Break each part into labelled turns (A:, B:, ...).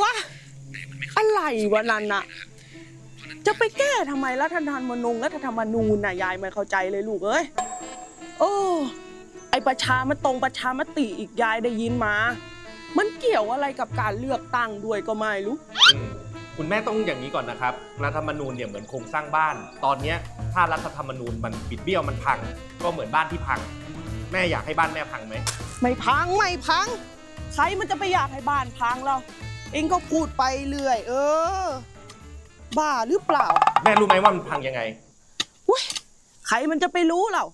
A: ว้าอะไรวะนั่นน่ะ จะไปแก้ทำไมรัฐธรรมนูญรัฐธรรมนูญน่ะยายไม่เข้าใจเลยลูกเอ้ยโอ้ไอประชามตรงประชามติอีกยายได้ยินมา มันเกี่ยวอะไรกับการเลือกตั้งด้วยก็ไม่รู้
B: อืมคุณแม่ต้องอย่างนี้ก่อนนะครับ รัฐธรรมนูญเนี่ยเหมือนโครงสร้างบ้าน ตอนเนี้ยถ้ารัฐธรรมนูญมันบิดเบี้ยวมันพัง ก็เหมือนบ้านที่พัง แม่อยากให้บ้านแม่พังไหม
A: ไม่พังไม่พัง ใครมันจะไปอยากให้บ้านพังเรา เองก็พูดไปเรื่อย เออ บ้าหรือเปล่า
B: แม่รู้ไหมว่ามันพังยังไง
A: อุ้ยใครมันจะไปรู้เรา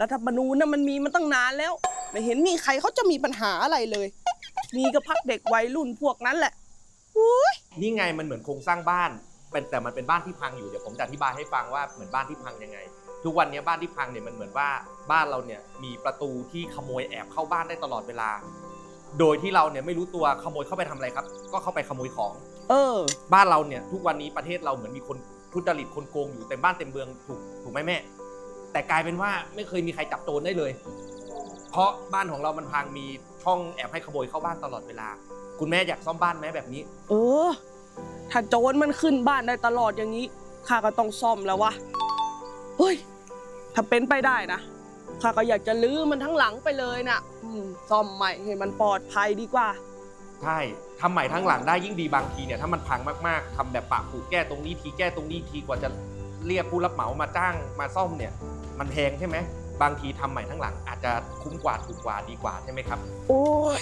A: รัฐธรรมนูญน่ะมันมีมาตั้งนานแล้ว ไม่เห็นมีใครเขาจะมีปัญหาอะไรเลย มีก็พักเด็กวัยรุ่นพวกนั้นแหละอุ้ย
B: นี่ไงมันเหมือนโครงสร้างบ้านเป็นแต่มันเป็นบ้านที่พังอยู่เดี๋ยวผมจะอธิบายให้ฟังว่าเหมือนบ้านที่พังยังไง ทุกวันนี้บ้านที่พังเนี่ยมันเหมือนว่าบ้านเราเนี่ยมีประตูที่ขโมยแอบเข้าบ้านได้ตลอดเวลา โดยที่เราเนี่ยไม่รู้ตัวขโมยเข้าไปทำอะไรครับ ก็เข้าไปขโมยของ
A: เออ
B: บ้านเราเนี่ยทุกวันนี้ประเทศเราเหมือนมีคนทุจริตคนโกงอยู่เต็มบ้านเต็มเมืองถูกถูกไหมแม่ แต่กลายเป็นว่าไม่เคยมีใครจับโจรได้เลย เพราะบ้านของเรามันพังมีช่องแอบให้ขโมยเข้าบ้านตลอดเวลา คุณแม่อยากซ่อมบ้านไหมแบบนี้
A: เออ ถ้าโจรมันขึ้นบ้านได้ตลอดอย่างนี้ข้าก็ต้องซ่อมแล้ววะเฮ้ย ถ้าเป็นไปได้นะ ข้าก็อยากจะลื้อมันทั้งหลังไปเลยนะอืมซ่อมใหม่ให้มันปลอดภัยดีกว่า
B: ใช่ทำใหม่ทั้งหลังได้ยิ่งดีบางทีเนี่ยถ้ามันพังมากๆทำแบบปะผูแก้ตรงนี้ทีแก้ตรงนี้ทีกว่าจะเรียกผู้รับเหมามาจ้างมาซ่อมเนี่ย มันแพงใช่ไหมบางทีทำใหม่ทั้งหลังอาจจะคุ้มกว่าถูกกว่าดีกว่าใช่ไหมครับ
A: โอ้ย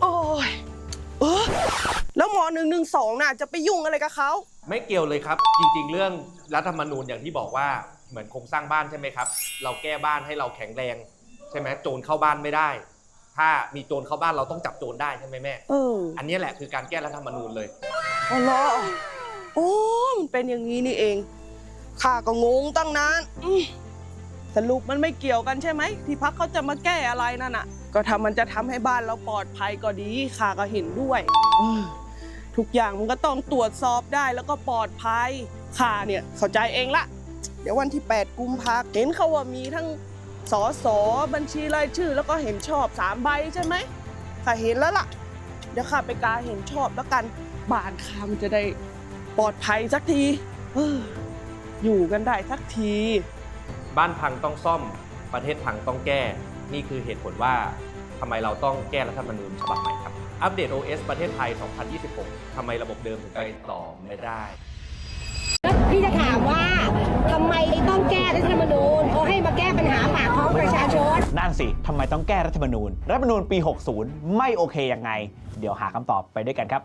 A: โอ้ยเออแล้วหมอหนึ่งหนึ่งสองน่ะจะไปยุ่งอะไรกับเขา
B: ไม่เกี่ยวเลยครับ จริง ๆ เรื่องรัฐธรรมนูญอย่างที่บอกว่า เหมือนโครงสร้างบ้านใช่ไหมครับ เราแก้บ้านให้เราแข็งแรง ใช่ไหมโจรเข้าบ้านไม่ได้ ถ้ามีโจรเข้าบ้านเราต้องจับโจรได้ใช่ไหมแม่
A: เออ
B: อันนี้แหละคือการแก้รัฐธรรมนูญเลย
A: อ๋อเหรอโอ้มันเป็นอย่างนี้นี่เองข้าก็งงตั้งนานอืมสรุปมันไม่เกี่ยวกันใช่ไหม ที่พักเขาจะมาแก้อะไรนั่นน่ะ ก็ทำมันจะทำให้บ้านเราปลอดภัยก็ดีข้าก็เห็นด้วยเออทุกอย่างมันก็ต้องตรวจสอบได้แล้วก็ปลอดภัยข้าเนี่ยเข้าใจเองละ เดี๋ยววันที่ 8 กุมภาเห็นเขาว่ามีทั้งสอสอบัญชีรายชื่อ แล้วก็เห็นชอบสามใบใช่ไหมข้าเห็นแล้วล่ะ เดี๋ยวข้าไปกาเห็นชอบแล้วกันบ้านข้ามันจะได้ปลอดภัยสักทีเอออยู่กันได้สักที
B: บ้านพังต้องซ่อม ประเทศพังต้องแก้ นี่คือเหตุผลว่าทำไมเราต้องแก้รัฐธรรมนูญฉบับใหม่ครับ อัปเดต OS ประเทศไทย 2026ทำไมระบบเดิมถึงไปต่อไม่ได้
C: ไมต้องแก้รัฐธรรมนูญเขาให้มาแก้ปัญหาปากท้องประชาชน
D: นั่นสิทำไมต้องแก้รัฐธรรมนูญ รัฐธรรมนูญปี 60 ไม่โอเคยังไง เดี๋ยวหาคำตอบไปด้วยกันครับ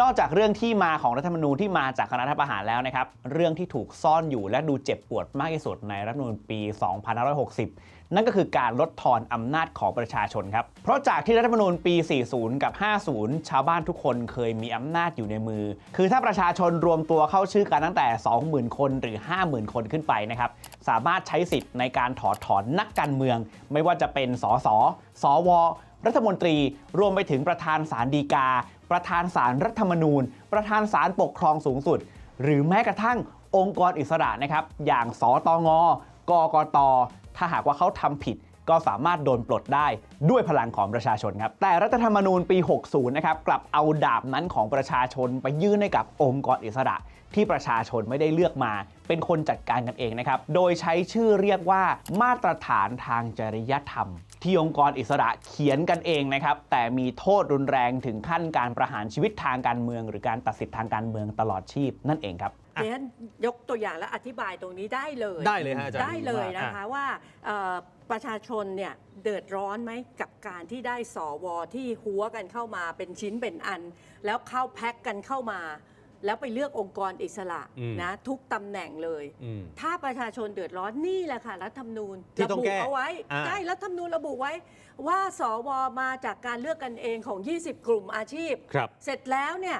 D: นอกจากเรื่องที่มาของรัฐธรรมนูญที่มาจากคณะรัฐประหารแล้วนะครับ เรื่องที่ถูกซ่อนอยู่และดูเจ็บปวดมากที่สุดในรัฐธรรมนูญปี 2560 นั่นก็คือการลดทอนอำนาจของประชาชนครับ เพราะจากที่รัฐธรรมนูญปี 40 กับ 50 ชาวบ้านทุกคนเคยมีอำนาจอยู่ในมือ คือถ้าประชาชนรวมตัวเข้าชื่อกันตั้งแต่ 20,000 คนหรือ 50,000 คนขึ้นไปนะครับ สามารถใช้สิทธิ์ในการถอดถอนนักการเมือง ไม่ว่าจะเป็นสสสว รัฐมนตรี รวมไปถึงประธานศาลฎีกา ประธานศาลรัฐธรรมนูญ ประธานศาลปกครองสูงสุด หรือแม้กระทั่งองค์กรอิสระนะครับอย่างสตงกกต ถ้าหากว่าเขาทำผิดก็สามารถโดนปลดได้ด้วยพลังของประชาชนครับ แต่รัฐธรรมนูญปี 60 นะครับ กลับเอาดาบนั้นของประชาชนไปยื่นให้กับองค์กรอิสระ ที่ประชาชนไม่ได้เลือกมา เป็นคนจัดการกันเองนะครับ โดยใช้ชื่อเรียกว่ามาตรฐานทางจริยธรรม ที่องค์กรอิสระเขียนกันเองนะครับ แต่มีโทษรุนแรงถึงขั้นการประหารชีวิตทางการเมือง หรือการตัดสิทธิทางการเมืองตลอดชีพนั่นเองครับ
E: เดี๋ยวฉันยกตัวอย่างและอธิบายตรงนี้ได้เลย
F: ได้เลยฮะอาจารย์
E: ได้เลยนะ
F: อะ
E: คะว่าเอ่อประชาชนเนี่ยเดือดร้อนไหมกับการที่ได้สวที่หัวกันเข้ามาเป็นชิ้นเป็นอัน แล้วเข้าแพ็กกันเข้ามา แล้วไปเลือกองค์กรอิสระ
F: อืม
E: นะทุกตำแหน่งเลย
F: อืม
E: ถ้าประชาชนเดือดร้อนนี่แหละค่ะรัฐธรรมนูญ
F: ที่ต้อง
E: ระบุ
F: แก้
E: เอาไว้
F: อ่า
E: ใช่รัฐธรรมนูญระบุไว้ ว่าสวมาจากการเลือกกันเองของ 20 กลุ่มอาชีพ
F: ครับ
E: เสร็จแล้วเนี่ย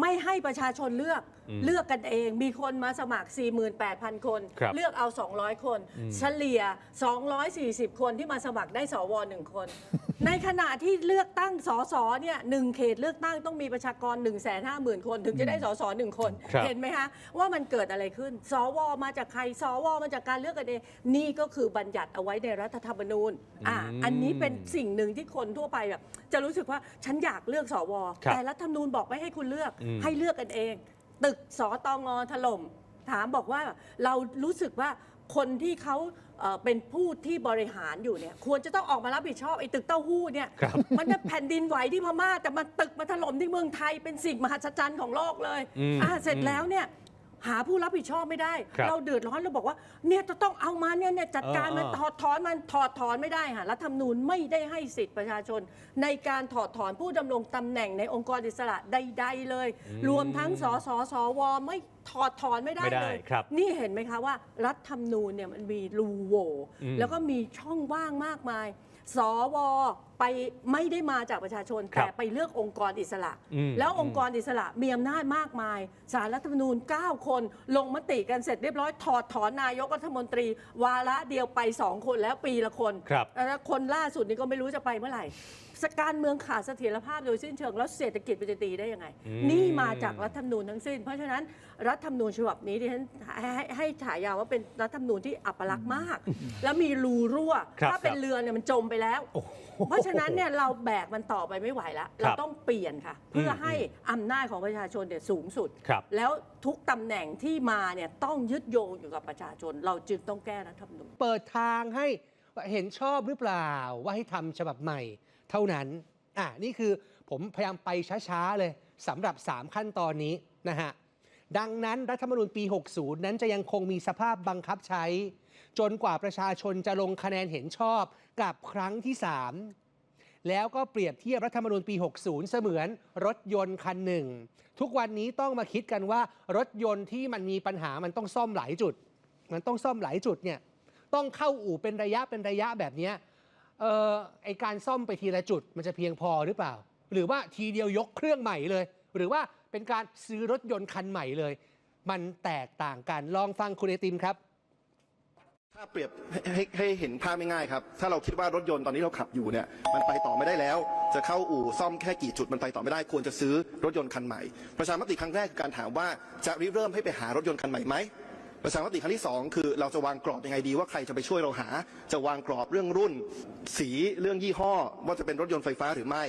E: ไม่ให้ประชาชนเลือก
F: อืม
E: เลือกกันเองมีคนมาสมัคร 48,000 คน
F: ครับ
E: เลือกเอา 200 คน
F: อืม
E: เฉลี่ย 240 คนที่มาสมัครได้สวหนึ่งคน ในขณะที่เลือกตั้งสสเนี่ยหนึ่งเขตเลือกตั้งต้องมีประชากร 1 5 0 0 0 0 คน ถึงจะได้สสหนึ่งคน
F: ครับ
E: เห็นไหมคะว่ามันเกิดอะไรขึ้น สวมาจากใครสวมาจากการเลือกกันเองนี่ก็คือบัญญัติเอาไว้ในรัฐธรรมนูญอะ
F: อืม
E: อันนี้เป็นสิ่งหนึ่งที่คนทั่วไปแบบจะรู้สึกว่าฉันอยากเลือกสว
F: ครับ
E: แต่รัฐธรรมนูญบอกไม่ให้คุณเลือก
F: อืม
E: ให้เลือกกันเอง ตึกสตงถล่ม ถามบอกว่าเรารู้สึกว่าคนที่เขาเอ่อเป็นผู้ที่บริหารอยู่เนี่ย ควรจะต้องออกมารับผิดชอบไอ้ตึกเต้าหู้เนี่ย
F: ครับ
E: มันจะแผ่นดินไหวที่พม่าแต่มาตึกมาถล่มที่เมืองไทยเป็นสิ่งมหัศจรรย์ของโลกเลย
F: อืม
E: อ่าเสร็จแล้วเนี่ย หาผู้รับผิดชอบไม่ได้
F: ครับ
E: เราเดือดร้อนเราบอกว่าเนี่ยจะต้องเอามาเนี่ยเนี่ยจัดการมัน
F: เออเออ
E: ถอดถอนมันถอดถอนไม่ได้ค่ะรัฐธรรมนูญไม่ได้ให้สิทธิประชาชน ในการถอดถอนผู้ดำรงตำแหน่งในองค์กรอิสระใด ๆ เลย รวมทั้งสสสวไม่ถอดถอนไม่ได้
F: ไม่ได้
E: เลย
F: ครับ
E: นี่เห็นไหมคะว่า รัฐธรรมนูญเนี่ยมันมีรูโหว่
F: อืม
E: แล้วก็มีช่องว่างมากมาย สวไปไม่ได้มาจากประชาชน
F: ครับ
E: แต่ไปเลือกองค์กรอิสระ
F: อืม
E: แล้วองค์กรอิสระมีอำนาจมากมายสารรัฐธรรมนูญ 9 คน ลงมติกันเสร็จเรียบร้อยถอดถอนนายกรัฐมนตรี วาระเดียวไป 2 คนแล้วปีละคน
F: ครับ
E: แล้วคนล่าสุดนี้ก็ไม่รู้จะไปเมื่อไหร่ส การเมืองขาดเสถียรภาพโดยสิ้นเชิงแล้วเศรษฐกิจมันจะตีได้ยังไง
F: อืม
E: นี่มาจากรัฐธรรมนูญทั้งสิ้น เพราะฉะนั้นรัฐธรรมนูญฉบับนี้ดิฉันให้ให้ให้ฉายาว่าเป็นรัฐธรรมนูญที่อัปลักษณ์มาก แล้วมีรูรั่ว
F: ครับ
E: ถ้าเป็น
F: ครับ
E: เรือเนี่ยมันจมไปแล้ว
F: โอ้โห
E: เพราะฉะนั้นเนี่ยเราแบกมันต่อไปไม่ไหวแล้ว เราต้องเปลี่ยนค่ะ เพื่อให้อำนาจของประชาชนเนี่ยสูงสุด
F: ครับ
E: แล้วทุกตำแหน่งที่มาเนี่ยต้องยึดโยงอยู่กับประชาชน เราจึงต้องแก้รัฐธรรมนูญ
G: เปิดทางให้เห็นชอบหรือเปล่าว่าให้ทำฉบับใหม่ เท่านั้นอะนี่คือผมพยายามไปช้าๆเลยสำหรับ 3 ขั้นตอนนี้นะฮะดังนั้นรัฐธรรมนูญปี 60 นั้นจะยังคงมีสภาพบังคับใช้ จนกว่าประชาชนจะลงคะแนนเห็นชอบกับครั้งที่ 3 แล้วก็เปรียบเทียบรัฐธรรมนูญปี 60 เสมือนรถยนต์คันหนึ่ง ทุกวันนี้ต้องมาคิดกันว่ารถยนต์ที่มันมีปัญหามันต้องซ่อมหลายจุด มันต้องซ่อมหลายจุดเนี่ยต้องเข้าอู่เป็นระยะเป็นระยะแบบนี้ เออไอการซ่อมไปทีละจุดมันจะเพียงพอหรือเปล่า หรือว่าทีเดียวยกเครื่องใหม่เลย หรือว่าเป็นการซื้อรถยนต์คันใหม่เลย มันแตกต่างกันลองฟังคุณไอติมครับ
H: ถ้าเปรียบให้ให้ให้เห็นภาพง่ายๆครับ ถ้าเราคิดว่ารถยนต์ตอนนี้เราขับอยู่เนี่ยมันไปต่อไม่ได้แล้ว จะเข้าอู่ซ่อมแค่กี่จุดมันไปต่อไม่ได้ควรจะซื้อรถยนต์คันใหม่ ประชามติครั้งแรกคือการถามว่าจะริเริ่มให้ไปหารถยนต์คันใหม่ไหม ประชามติครั้งที่สองคือเราจะวางกรอบยังไงดีว่าใครจะไปช่วยเราหา จะวางกรอบเรื่องรุ่น สีเรื่องยี่ห้อ ว่าจะเป็นรถยนต์ไฟฟ้าหรือไม่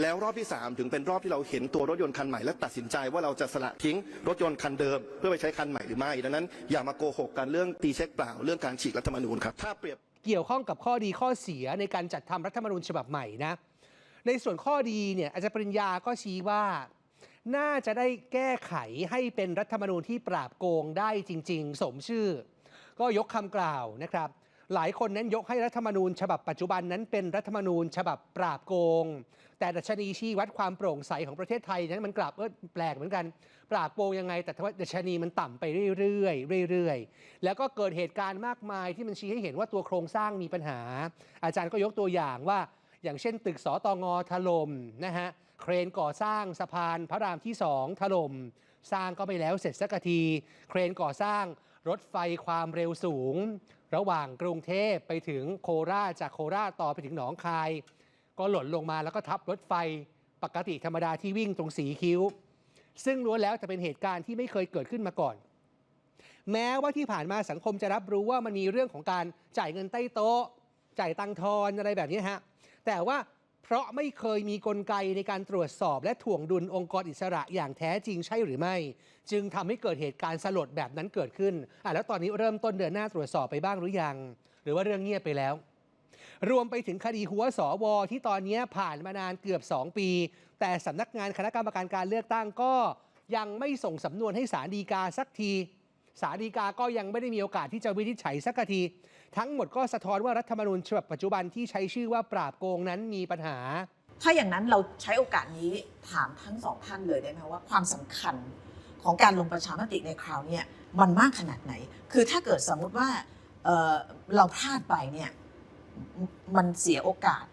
H: แล้วรอบที่สามถึงเป็นรอบที่เราเห็นตัวรถยนต์คันใหม่และตัดสินใจว่าเราจะสละทิ้งรถยนต์คันเดิม เพื่อไปใช้คันใหม่หรือไม่ดังนั้นอย่ามาโกหกกันเรื่องตีเช็คเปล่าเรื่องการฉีกรัฐธรรมนูญครับถ้าเปรียบ
G: เกี่ยวข้องกับข้อดีข้อเสียในการจัดทำรัฐธรรมนูญฉบับใหม่นะในส่วนข้อดีเนี่ยอาจารย์ปริญญาก็ชี้ว่า น่าจะได้แก้ไขให้เป็นรัฐธรรมนูญที่ปราบโกงได้จริง ๆ สมชื่อ ก็ยกคำกล่าวนะครับ หลายคนนั้นยกให้รัฐธรรมนูญ ฉบับปัจจุบันนั้นเป็นรัฐธรรมนูญ ฉบับปราบโกง แต่ดัชนีชี้วัดความโปร่งใสของประเทศไทยนั้นมันกลับเออแปลกเหมือนกัน ปราบโกงยังไง แต่ว่าดัชนีมันต่ำไปเรื่อยๆเรื่อยๆ แล้วก็เกิดเหตุการณ์มากมายที่มันชี้ให้เห็นว่าตัวโครงสร้างมีปัญหา อาจารย์ก็ยกตัวอย่างว่า อย่างเช่น ตึกสตงถล่มนะฮะ เครนก่อสร้างสะพานพระรามที่สองถล่มสร้างก็ไปแล้วเสร็จสักที เครนก่อสร้างรถไฟความเร็วสูง ระหว่างกรุงเทพไปถึงโคราชจากโคราชต่อไปถึงหนองคาย ก็หล่นลงมาแล้วก็ทับรถไฟปกติธรรมดาที่วิ่งตรงสีคิ้ว ซึ่งล้วนแล้วจะเป็นเหตุการณ์ที่ไม่เคยเกิดขึ้นมาก่อน แม้ว่าที่ผ่านมาสังคมจะรับรู้ว่ามันมีเรื่องของการจ่ายเงินใต้โต๊ะ จ่ายตังทอนอะไรแบบนี้ฮะแต่ว่า เพราะไม่เคยมีกลไกในการตรวจสอบ และถ่วงดุลองค์กรอิสระอย่างแท้จริงใช่หรือไม่ จึงทำให้เกิดเหตุการณ์สลดแบบนั้นเกิดขึ้นอะแล้วตอนนี้เริ่มต้นเดินหน้าตรวจสอบไปบ้างหรือยัง หรือว่าเรื่องเงียบไปแล้ว รวมไปถึงคดีหัวสวที่ตอนนี้ผ่านมานานเกือบ 2 ปี แต่สำนักงานคณะกรรมการการเลือกตั้งก็ยังไม่ส่งสำนวนให้ศาลฎีกาสักที ศาลฎีกาก็ยังไม่ได้มีโอกาสที่จะวินิจฉัยสักที ทั้งหมดก็สะท้อนว่ารัฐธรรมนูญฉบับปัจจุบันที่ใช้ชื่อว่าปราบโกงนั้นมีปัญหา
I: ถ้าอย่างนั้นเราใช้โอกาสนี้ถามทั้งสองท่านเลยได้ไหมว่าความสำคัญของการลงประชามติในคราวเนี้ยมันมากขนาดไหน คือถ้าเกิดสมมุติว่าเอ่อเราพลาดไปเนี่ยมมันเสียโอกาส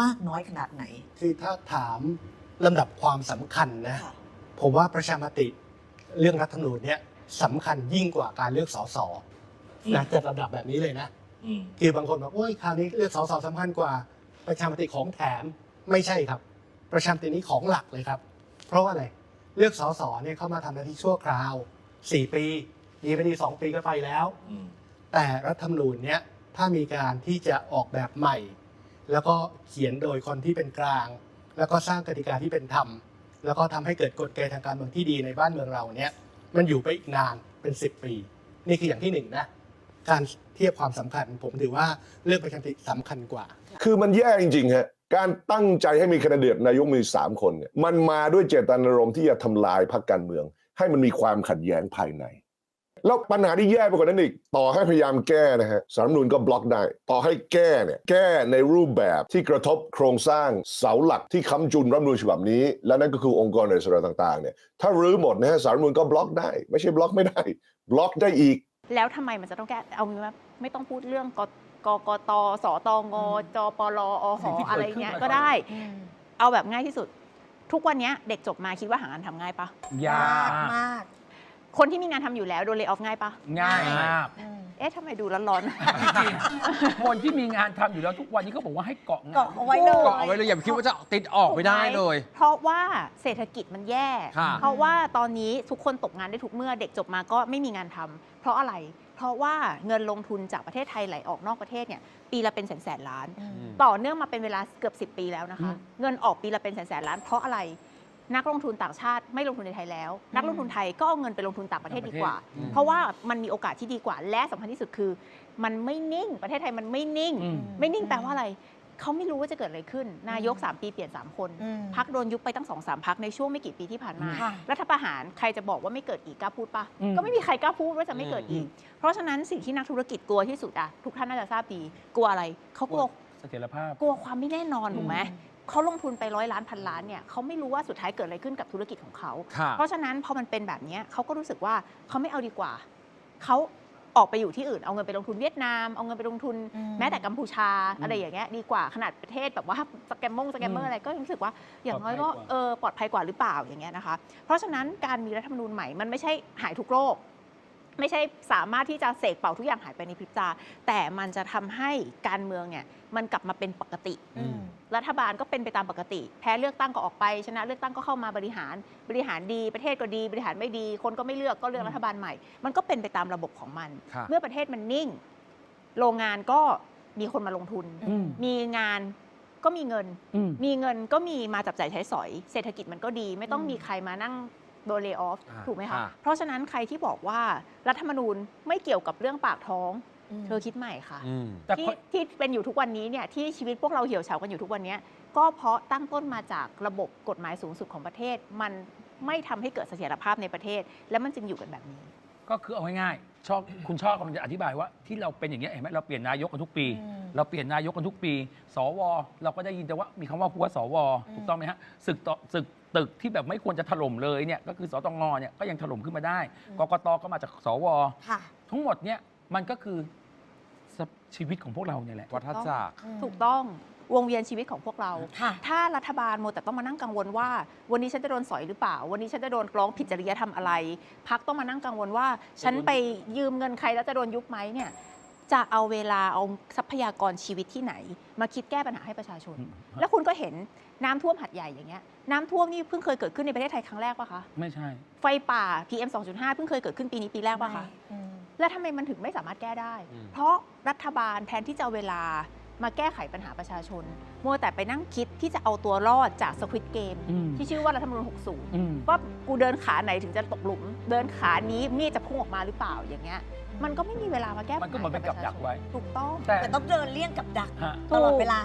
I: มากน้อยขนาดไหน
J: คือถ้าถามลำดับความสำคัญนะ
I: ค่ะ
J: ผมว่าประชามติ
G: เรื่องรัฐธรรมนูญเนี่ยสำคัญยิ่งกว่าการเลือกสส นะจัดระดับแบบนี้เลยนะคือบางคนบอกโอ้ยคราวนี้เลือกสสสำคัญกว่า ประชามติของแถมไม่ใช่ครับ ประชามตินี้ของหลักเลยครับ เพราะว่าอะไรเลือกสสเนี่ยเข้ามาทำหน้าที่ชั่วคราว4ปีดีไปดี2ปีก็ไปแล้วแต่รัฐธรรมนูญเนี่ยถ้ามีการที่จะออกแบบใหม่ แล้วก็เขียนโดยคนที่เป็นกลาง แล้วก็สร้างกติกาที่เป็นธรรม แล้วก็ทำให้เกิดกฎเกณฑ์ทางการเมืองที่ดีในบ้านเมืองเราเนี่ยมันอยู่ไปอีกนานเป็น 10 ปี นี่คืออย่างที่หนึ่งนะ การเทียบความสำคัญ ผมถือว่าเรื่องประชามติสำคัญกว่า
F: คือมันแย่จริงๆฮะการตั้งใจให้มีแคนดิเดตนายกมีสามคนเนี่ยมันมาด้วยเจตนารมณ์ที่จะทำลายพรรคการเมือง ให้มันมีความขัดแย้งภายใน แล้วปัญหาที่แย่ไปกว่านั้นอีก ต่อให้พยายามแก้นะฮะสารมนูนก็บล็อกได้ ต่อให้แก้เนี่ยแก้ในรูปแบบที่กระทบโครงสร้างเสาหลักที่ค้ำจุนรัฐมนูญฉบับนี้ และนั่นก็คือองค์กรอิสระต่างๆเนี่ยถ้ารื้อหมดนะฮะสารมนูนก็บล็อกได้ ไม่ใช่บล็อกไม่ได้ บล็อกได้อีก
J: แล้วทำไมมันจะต้องแก้เอางี้ว่าไม่ต้องพูดเรื่องกกกตสตงจปลอห
K: สิ่งที่เกิด
J: อะไร
K: ขึ้น
J: เงี้ย
K: มา
J: ก็ได้ เอาแบบง่ายที่สุด ทุกวันเนี้ยเด็กจบมาคิดว่าหางานทำง่ายปะ
K: ยาก
C: มาก
J: คนที่มีงานทำอยู่แล้วโดนเล y off ง่ายปะ
K: ง่ายมาก
J: เอ๊ะทำไมดูร้อน
K: จริงๆคนที่มีงานทำอยู่แล้วทุกวันนี้เขาบอกว่าให้เกาะงาน
C: เกาะเอาไว้เลย
K: เกาะเอาไว้เลยอย่าไปคิดว่าจะติดออกไม่ได้เลย
J: เพราะว่าเศรษฐกิจมันแย่
K: ค่ะ
J: เพราะว่าตอนนี้ทุกคนตกงานได้ทุกเมื่อเด็กจบมาก็ไม่มีงานทำ เพราะอะไร เพราะว่าเงินลงทุนจากประเทศไทยไหลออกนอกประเทศเนี่ยปีละเป็นแสนแสนล้าน ต่อเนื่องมาเป็นเวลาเกือบ 10 ปีแล้วนะคะ เงินออกปีละเป็นแสนแสนล้าน เพราะอะไรนักลงทุนต่างชาติไม่ลงทุนในไทยแล้ว นักลงทุนไทยก็เอาเงินไปลงทุนต่างประเทศดีกว่า
K: อืม
J: เพราะว่ามันมีโอกาสที่ดีกว่า และสำคัญที่สุดคือ มันไม่นิ่งประเทศไทยมันไม่นิ่ง
K: อืม
J: ไม่นิ่งแปลว่าอะไร เขาไม่รู้ว่าจะเกิดอะไรขึ้น นายก 3 ปีเปลี่ยน 3 คน
C: อืม
J: พักโดนยุบไปตั้งสองสามพักในช่วงไม่กี่ปีที่ผ่านมา
C: ค่ะ
J: รัฐประหารใครจะบอกว่าไม่เกิดอีกกล้าพูดปะ
K: อืม
J: ก็ไม่มีใครกล้าพูดว่าจะไม่เกิดอีก เพราะฉะนั้นสิ่งที่นักธุรกิจกลัวที่สุดอะทุกท่านน่าจะทราบดี กลัวอะไรเขากลัว
K: เสถียรภาพ
J: กลัวความไม่แน่นอนถูกไหมเขาลงทุนไปร้อยล้านพันล้านเนี่ยเขาไม่รู้ว่าสุดท้ายเกิดอะไรขึ้นกับธุรกิจของเขา
K: ค่ะ
J: เพราะฉะนั้นพอมันเป็นแบบเนี้ยเขาก็รู้สึกว่าเขาไม่เอาดีกว่า เขา ออกไปอยู่ที่อื่นเอาเงินไปลงทุนเวียดนาม เอาเงินไปลงทุน
C: อืม
J: แม้แต่กัมพูชาอะไรอย่างเงี้ยดีกว่าขนาดประเทศแบบว่าสแกมมงสแกมเมอ
K: อื
J: ร์
K: ม
J: อะไรก็รู้สึกว่าอย่างน้อยก็
K: ปลอดภัยกว่า
J: เออปลอดภัยกว่าหรือเปล่าอย่างเงี้ยนะคะ เพราะฉะนั้นการมีรัฐธรรมนูญใหม่มันไม่ใช่หายทุกโรค ไม่ใช่สามารถที่จะเสกเป่าทุกอย่างหายไปในพริบตา แต่มันจะทำให้การเมืองเนี่ยมันกลับมาเป็นปกติ
C: อืม
J: รัฐบาลก็เป็นไปตามปกติ แพ้เลือกตั้งก็ออกไป ชนะเลือกตั้งก็เข้ามาบริหาร บริหารดีประเทศก็ดี บริหารไม่ดี คนก็ไม่เลือกก็เลือกรัฐบาลใหม่ มันก็เป็นไปตามระบบของมัน
K: ค่ะ
J: เมื่อประเทศมันนิ่ง โรงงานก็มีคนมาลงทุน
K: อืม
J: มีงานก็มีเงิน
K: อืม
J: มีเงินก็มีมาจับจ่ายใช้สอย เศรษฐกิจมันก็ดี ไม่ต้อง
C: อืม
J: มีใครมานั่ง โดนเล y off
K: อ่า
J: ถูกไหมคะ
K: ค่ะ
J: เพราะฉะนั้นใครที่บอกว่ารัฐธรรมนูญไม่เกี่ยวกับเรื่องปากท้อง เธอคิดใหม่ค่ะ
K: แต่
J: ที่
K: คน
J: ที่เป็นอยู่ทุกวันนี้เนี่ยที่ชีวิตพวกเราเหี่ยวเฉากันอยู่ทุกวันเนี้ยก็เพราะตั้งต้นมาจากระบบกฎหมายสูงสุดของประเทศ มันไม่ทำให้เกิดเสถียรภาพในประเทศ และมันจึงอยู่กันแบบนี้
K: ก็คือเอาง่ายๆ ชอบคุณชอบกำลังจะอธิบายว่าที่เราเป็นอย่างเงี้ยเห็นไหมเราเปลี่ยนนายกกันทุกปี
C: อืม
K: เราเปลี่ยนนายกกันทุกปี สว เราก็ได้ยินแต่ว่ามีคำว่าหัวสวถูกต้องไหมฮะศึกต่อศึกตึกที่แบบไม่ควรจะถล่มเลยเนี่ยก็คือสตงเนี่ยก็ยังถล่มขึ้นมาได้กกตก็มาจากสว
C: ค่ะ
K: ทั้งหมดเนี่ยมันก็คือชีวิตของพวกเราเนี่ยแหละ
B: วัฏจักร
J: ถูกต้อง วงเวียนชีวิตของพวกเรา
C: ค่ะ
J: ถ้ารัฐบาลโมวแต่ต้องมานั่งกังวลว่า วันนี้ฉันจะโดนสอยหรือเปล่า วันนี้ฉันจะโดนร้องผิดจริยธรรมอะไร พักต้องมานั่งกังวลว่า ฉันไปยืมเงินใครแล้วจะโดนยุบไหมเนี่ยจะเอาเวลาเอาทรัพยากรชีวิตที่ไหน มาคิดแก้ปัญหาให้ประชาชน
K: อืม
J: แล้วคุณก็เห็นน้ำท่วมหัดใหญ่อย่างเงี้ยน้ำท่วมนี่เพิ่งเคยเกิดขึ้นในประเทศไทยครั้งแรกปะคะ
K: ไม่ใช่
J: ไฟป่า PM 2.5 เพิ่งเคยเกิดขึ้นปีนี้ปีแรกปะคะ
C: อืม
J: แล้วทำไมมันถึงไม่สามารถแก้ได้
B: อืม
J: เพราะรัฐบาลแทนที่จะเอาเวลา มาแก้ไขปัญหาประชาชน มัวแต่ไปนั่งคิดที่จะเอาตัวรอดจากสควิตเกม
K: อืม
J: ที่ชื่อว่ารัฐธรรมนูญ
K: อืม
J: 60 ว่ากูเดินขาไหนถึงจะตกหลุม เดินขานี้มีดจะพุ่งออกมาหรือเปล่าอย่างเงี้ยมันก็ไม่มีเวลามาแก้
K: มันก็เหมือนเป็นกับดักไว้
J: ถูกต้อง
K: แต่
C: แต่ต้องเดินเลี่ยงกับดัก
K: ฮะ
C: ตลอดเวลา